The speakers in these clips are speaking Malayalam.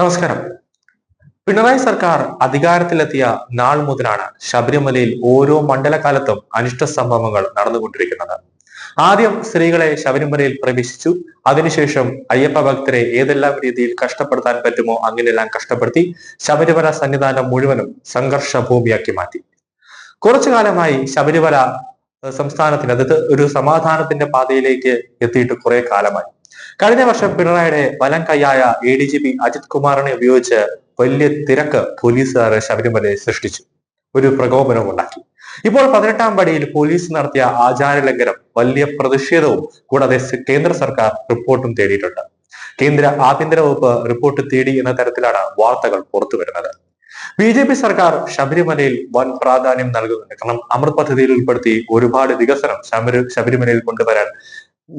നമസ്കാരം. പിണറായി സർക്കാർ അധികാരത്തിലെത്തിയ നാൾ മുതലാണ് ശബരിമലയിൽ ഓരോ മണ്ഡലകാലത്തും അനിഷ്ട സംഭവങ്ങൾ നടന്നുകൊണ്ടിരിക്കുന്നത്. ആദ്യം സ്ത്രീകളെ ശബരിമലയിൽ പ്രവേശിച്ചു. അതിനുശേഷം അയ്യപ്പ ഭക്തരെ ഏതെല്ലാം രീതിയിൽ കഷ്ടപ്പെടുത്താൻ പറ്റുമോ അങ്ങനെയെല്ലാം കഷ്ടപ്പെടുത്തി ശബരിമല സന്നിധാനം മുഴുവനും സംഘർഷ ഭൂമിയാക്കി മാറ്റി. കുറച്ചു കാലമായി ശബരിമല സംസ്ഥാനത്തിന് അതായത് ഒരു സമാധാനത്തിന്റെ പാതയിലേക്ക് എത്തിയിട്ട് കുറെ കാലമായി. കഴിഞ്ഞ വർഷം പിണറായിയുടെ വലം കൈയായ A D G P Ajith കുമാറിനെ ഉപയോഗിച്ച് വലിയ തിരക്ക് പോലീസുകാർ ശബരിമലയെ സൃഷ്ടിച്ചു. ഒരു പ്രകോപനവും ഉണ്ടാക്കി. ഇപ്പോൾ പതിനെട്ടാം പടിയിൽ പോലീസ് നടത്തിയ ആചാര ലംഘനം വലിയ പ്രതിഷേധവും കൂടാതെ കേന്ദ്ര സർക്കാർ റിപ്പോർട്ടും തേടിയിട്ടുണ്ട്. കേന്ദ്ര ആഭ്യന്തര വകുപ്പ് റിപ്പോർട്ട് തേടി എന്ന തരത്തിലാണ് വാർത്തകൾ പുറത്തു വരുന്നത്. ബി ജെ പി സർക്കാർ ശബരിമലയിൽ വൻ പ്രാധാന്യം നൽകുന്നുണ്ട് കാരണം അമൃത് പദ്ധതിയിൽ ഉൾപ്പെടുത്തി ഒരുപാട് വികസനം ശബരി ശബരിമലയിൽ കൊണ്ടുവരാൻ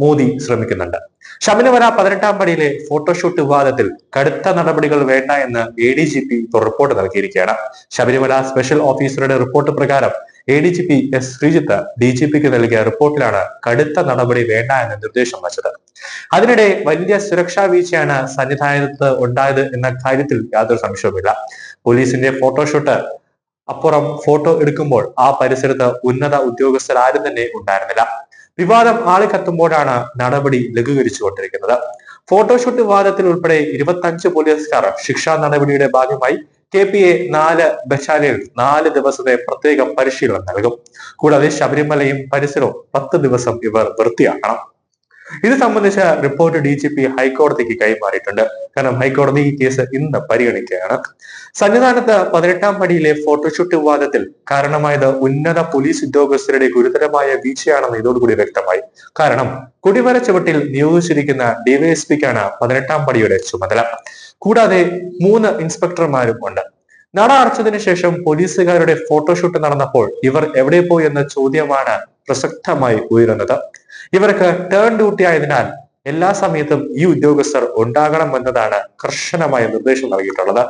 മോദി ശ്രമിക്കുന്നുണ്ട്. ശബരിമല പതിനെട്ടാം പടിയിലെ ഫോട്ടോഷൂട്ട് വിവാദത്തിൽ കടുത്ത നടപടികൾ വേണ്ട എന്ന് എ ഡി ജി പി ഇപ്പോൾ റിപ്പോർട്ട് നൽകിയിരിക്കുകയാണ്. ശബരിമല സ്പെഷ്യൽ ഓഫീസറുടെ റിപ്പോർട്ട് പ്രകാരം A D G P S Sreejith D G പിക്ക് നൽകിയ റിപ്പോർട്ടിലാണ് കടുത്ത നടപടി വേണ്ട എന്ന നിർദ്ദേശം വച്ചത്. അതിനിടെ വലിയ സുരക്ഷാ വീഴ്ചയാണ് സന്നിധാനത്ത് ഉണ്ടായത് എന്ന കാര്യത്തിൽ യാതൊരു സംശയവുമില്ല. പോലീസിന്റെ ഫോട്ടോഷൂട്ട് അപ്പുറം ഫോട്ടോ എടുക്കുമ്പോൾ ആ പരിസരത്ത് ഉന്നത ഉദ്യോഗസ്ഥരാരും തന്നെ ഉണ്ടായിരുന്നില്ല. വിവാദം ആളിക്കത്തുമ്പോഴാണ് നടപടി ലഘൂകരിച്ചുകൊണ്ടിരിക്കുന്നത്. ഫോട്ടോഷൂട്ട് വിവാദത്തിൽ ഉൾപ്പെടെ ഇരുപത്തഞ്ച് പോലീസുകാർ ശിക്ഷാ നടപടിയുടെ ഭാഗമായി കെ പി എ നാല് ബറ്റാലിയൻ നാല് ദിവസത്തെ പ്രത്യേക പരിശീലനം നൽകും. കൂടാതെ ശബരിമലയും പരിസരവും പത്ത് ദിവസം ഇവർ വൃത്തിയാക്കണം. ഇത് സംബന്ധിച്ച റിപ്പോർട്ട് ഡി ജി പി ഹൈക്കോടതിക്ക് കൈമാറിയിട്ടുണ്ട്. കാരണം ഹൈക്കോടതി ഈ കേസ് ഇന്ന് പരിഗണിക്കുകയാണ്. സന്നിധാനത്ത് പതിനെട്ടാം പടിയിലെ ഫോട്ടോഷൂട്ട് വിവാദത്തിൽ കാരണമായത് ഉന്നത പോലീസ് ഉദ്യോഗസ്ഥരുടെ ഗുരുതരമായ വീഴ്ചയാണെന്ന് ഇതോടുകൂടി വ്യക്തമായി. കാരണം കുടിമര ചുവട്ടിൽ നിയോഗിച്ചിരിക്കുന്ന ഡിവൈഎസ്പിക്കാണ് പതിനെട്ടാം പടിയുടെ ചുമതല. കൂടാതെ മൂന്ന് ഇൻസ്പെക്ടർമാരും ഉണ്ട്. നട അടച്ചതിനു ശേഷം പോലീസുകാരുടെ ഫോട്ടോഷൂട്ട് നടന്നപ്പോൾ ഇവർ എവിടെ പോയി എന്ന ചോദ്യമാണ് പ്രസക്തമായി ഉയരുന്നത്. ഇവർക്ക് ടേൺ ഡ്യൂട്ടി ആയതിനാൽ എല്ലാ സമയത്തും ഈ ഉദ്യോഗസ്ഥർ ഉണ്ടാകണം എന്നതാണ് കർശനമായ നിർദ്ദേശം നൽകിയിട്ടുള്ളത്.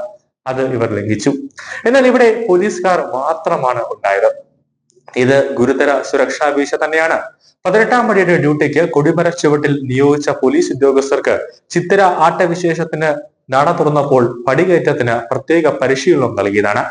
അത് ഇവർ ലംഘിച്ചു. എന്നാൽ ഇവിടെ പോലീസുകാർ മാത്രമാണ് ഉണ്ടായത്. ഇത് ഗുരുതര സുരക്ഷാ വീഴ്ച തന്നെയാണ്. പതിനെട്ടാം പടിയുടെ ഡ്യൂട്ടിക്ക് കൊടിമര ചുവട്ടിൽ നിയോഗിച്ച പോലീസ് ഉദ്യോഗസ്ഥർക്ക് ചിത്തിര ആട്ടവിശേഷത്തിന് നട തുറന്നപ്പോൾ പടികയറ്റത്തിന് പ്രത്യേക പരിശീലനം നൽകിയതാണ്.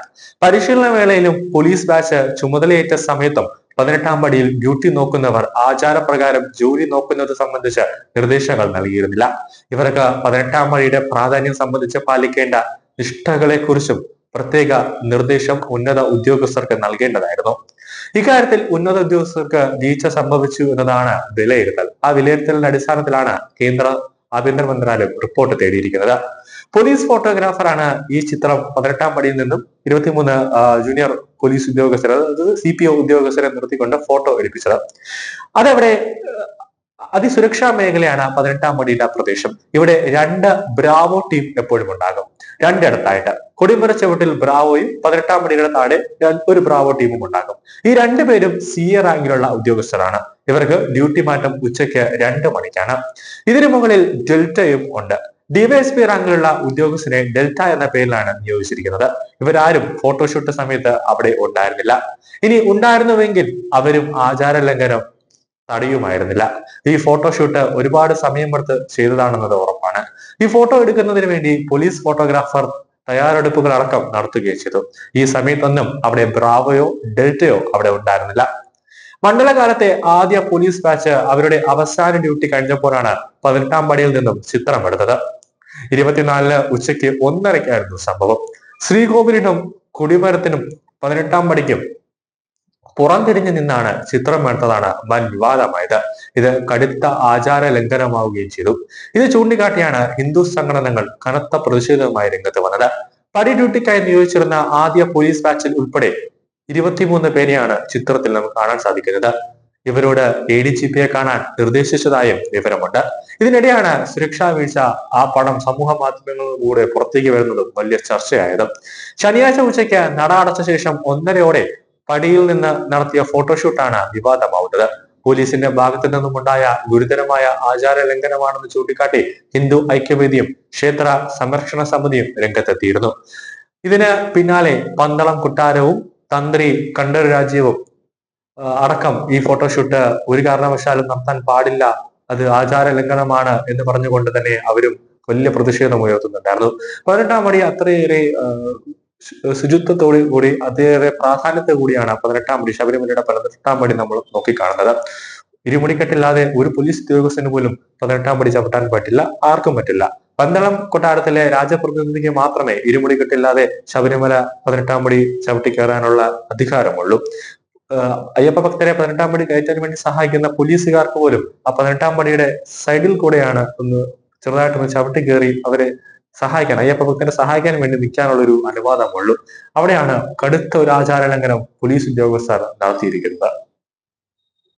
പരിശീലന വേളയിലും പോലീസ് ബാച്ച് ചുമതലയേറ്റ സമയത്തും പതിനെട്ടാം പടിയിൽ ഡ്യൂട്ടി നോക്കുന്നവർ ആചാരപ്രകാരം ജോലി നോക്കുന്നത് സംബന്ധിച്ച് നിർദ്ദേശങ്ങൾ നൽകിയിരുന്നില്ല. ഇവർക്ക് പതിനെട്ടാം പടിയുടെ പ്രാധാന്യം സംബന്ധിച്ച് പാലിക്കേണ്ട നിഷ്ഠകളെ കുറിച്ചും പ്രത്യേക നിർദ്ദേശം ഉന്നത ഉദ്യോഗസ്ഥർക്ക് നൽകേണ്ടതായിരുന്നു. ഇക്കാര്യത്തിൽ ഉന്നത ഉദ്യോഗസ്ഥർക്ക് വീഴ്ച സംഭവിച്ചു എന്നതാണ് വിലയിരുത്തൽ. ആ വിലയിരുത്തലിന്റെ അടിസ്ഥാനത്തിലാണ് കേന്ദ്ര ആഭ്യന്തര മന്ത്രാലയം റിപ്പോർട്ട് തേടിയിരിക്കുന്നത്. പോലീസ് ഫോട്ടോഗ്രാഫറാണ് ഈ ചിത്രം പതിനെട്ടാം പടിയിൽ നിന്നും ഇരുപത്തിമൂന്ന് ജൂനിയർ പോലീസ് ഉദ്യോഗസ്ഥർ അതായത് സി പി ഒ ഉദ്യോഗസ്ഥരെ നിർത്തിക്കൊണ്ട് ഫോട്ടോ എടുപ്പിച്ചത്. അതവിടെ അതിസുരക്ഷാ മേഖലയാണ് പതിനെട്ടാം പടിയുടെ ആ പ്രദേശം. ഇവിടെ രണ്ട് ബ്രാവോ ടീം എപ്പോഴും ഉണ്ടാകും. രണ്ടിടത്തായിട്ട്. കൊടിമര ചുവട്ടിൽ ബ്രാവോയും പതിനെട്ടാം പടിയുടെ താഴെ ഒരു ബ്രാവോ ടീമും ഉണ്ടാകും. ഈ രണ്ടുപേരും സി എ റാങ്കിലുള്ള ഉദ്യോഗസ്ഥരാണ്. ഇവർക്ക് ഡ്യൂട്ടി മാറ്റം ഉച്ചയ്ക്ക് രണ്ട് മണിക്കാണ്. ഇതിനു മുകളിൽ ഡെൽറ്റയും ഉണ്ട്. ഡിവൈഎസ്പി റാങ്കിലുള്ള ഉദ്യോഗസ്ഥനെ ഡെൽറ്റ എന്ന പേരിലാണ് നിയോഗിച്ചിരിക്കുന്നത്. ഇവരാരും ഫോട്ടോഷൂട്ട് സമയത്ത് അവിടെ ഉണ്ടായിരുന്നില്ല. ഇനി ഉണ്ടായിരുന്നുവെങ്കിൽ അവരും ആചാര ലംഘനം തടയുമായിരുന്നില്ല. ഈ ഫോട്ടോഷൂട്ട് ഒരുപാട് സമയമെടുത്ത് ചെയ്തതാണെന്നത് ഉറപ്പാണ്. ഈ ഫോട്ടോ എടുക്കുന്നതിന് വേണ്ടി പോലീസ് ഫോട്ടോഗ്രാഫർ തയ്യാറെടുപ്പുകൾ അടക്കം നടത്തുകയും ചെയ്തു. ഈ സമയത്തൊന്നും അവിടെ ബ്രാവോയോ ഡെൽറ്റയോ അവിടെ ഉണ്ടായിരുന്നില്ല. മണ്ഡലകാലത്തെ ആദ്യ പോലീസ് ബാച്ച് അവരുടെ അവസാന ഡ്യൂട്ടി കഴിഞ്ഞപ്പോഴാണ് പതിനെട്ടാം പടിയിൽ നിന്നും ചിത്രമെടുത്തത് ഇരുപത്തിനാലിന് ഉച്ചയ്ക്ക് ഒന്നരയ്ക്കായിരുന്നു സംഭവം. ശ്രീകോവിലിനും കൊടിമരത്തിനും പതിനെട്ടാം പടിക്കും പുറംതിരിഞ്ഞു നിന്നാണ് ചിത്രമെടുത്തതാണ് വൻ വിവാദമായത്. ഇത് കടുത്ത ആചാര ലംഘനമാവുകയും ചെയ്തു. ഇത് ചൂണ്ടിക്കാട്ടിയാണ് ഹിന്ദു സംഘടനകൾ കനത്ത പ്രതിഷേധവുമായി രംഗത്ത് വന്നത്. പടി ഡ്യൂട്ടിക്കായി നിയോഗിച്ചിരുന്ന ആദ്യ പോലീസ് ബാച്ചിൽ ഉൾപ്പെടെ ഇരുപത്തിമൂന്ന് പേരെയാണ് ചിത്രത്തിൽ നമുക്ക് കാണാൻ സാധിക്കുന്നത്. ഇവരോട് എ ഡി ജി പിയെ കാണാൻ നിർദ്ദേശിച്ചതായും വിവരമുണ്ട്. ഇതിനിടെയാണ് സുരക്ഷാ വീഴ്ച ആ പണം സമൂഹ മാധ്യമങ്ങളിലൂടെ പുറത്തേക്ക് വരുന്നതും വലിയ ചർച്ചയായത്. ശനിയാഴ്ച ഉച്ചയ്ക്ക് നട അടച്ച ശേഷം ഒന്നരയോടെ പടിയിൽ നിന്ന് നടത്തിയ ഫോട്ടോഷൂട്ടാണ് വിവാദമാവുന്നത്. പോലീസിന്റെ ഭാഗത്തു നിന്നുമുണ്ടായ ഗുരുതരമായ ആചാര ലംഘനമാണെന്ന് ചൂണ്ടിക്കാട്ടി ഹിന്ദു ഐക്യവേദിയും ക്ഷേത്ര സംരക്ഷണ സമിതിയും രംഗത്തെത്തിയിരുന്നു. ഇതിന് പിന്നാലെ പന്തളം കുട്ടാരവും തന്ത്രി കണ്ടർ രാജ്യവും ആ, അടക്കം ഈ ഫോട്ടോഷൂട്ട് ഒരു കാരണവശാലും നടത്താൻ പാടില്ല. അത് ആചാര ലംഘനമാണ് എന്ന് പറഞ്ഞുകൊണ്ട് തന്നെ അവരും വലിയ പ്രതിഷേധം ഉയർത്തുന്നുണ്ടായിരുന്നു. പതിനെട്ടാം പടി അത്രയേറെ ശുചിത്വത്തോടു കൂടി അതേറെ പ്രാധാന്യത്തെ കൂടിയാണ് പതിനെട്ടാം പടി ശബരിമലയുടെ പതിനെട്ടാം പടി നമ്മൾ നോക്കിക്കാണുന്നത്. ഇരുമുടിക്കെട്ടില്ലാതെ ഒരു പോലീസ് ഉദ്യോഗസ്ഥന് പോലും പതിനെട്ടാം പടി ചവിട്ടാൻ പറ്റില്ല ആർക്കും പറ്റില്ല. പന്തളം കൊട്ടാരത്തിലെ രാജപ്രതിനിധിക്ക് മാത്രമേ ഇരുമുടിക്കെട്ടില്ലാതെ ശബരിമല പതിനെട്ടാം പടി ചവിട്ടി കയറാനുള്ള അധികാരമുള്ളൂ. അയ്യപ്പ ഭക്തരെ പതിനെട്ടാം പടി കയറ്റാൻ വേണ്ടി സഹായിക്കുന്ന പോലീസുകാർക്ക് പോലും ആ പതിനെട്ടാം പടിയുടെ സൈഡിൽ കൂടെയാണ് ഒന്ന് ചെറുതായിട്ടൊന്ന് ചവിട്ടി കയറി അവരെ സഹായിക്കാൻ അയ്യപ്പ ഭക്തരെ സഹായിക്കാൻ വേണ്ടി നിൽക്കാനുള്ള ഒരു അനുവാദമുള്ളൂ. അവിടെയാണ് കടുത്ത ഒരു ആചാര ആചാരലംഘനം പോലീസ് ഉദ്യോഗസ്ഥർ നടത്തിയിരിക്കുന്നത്.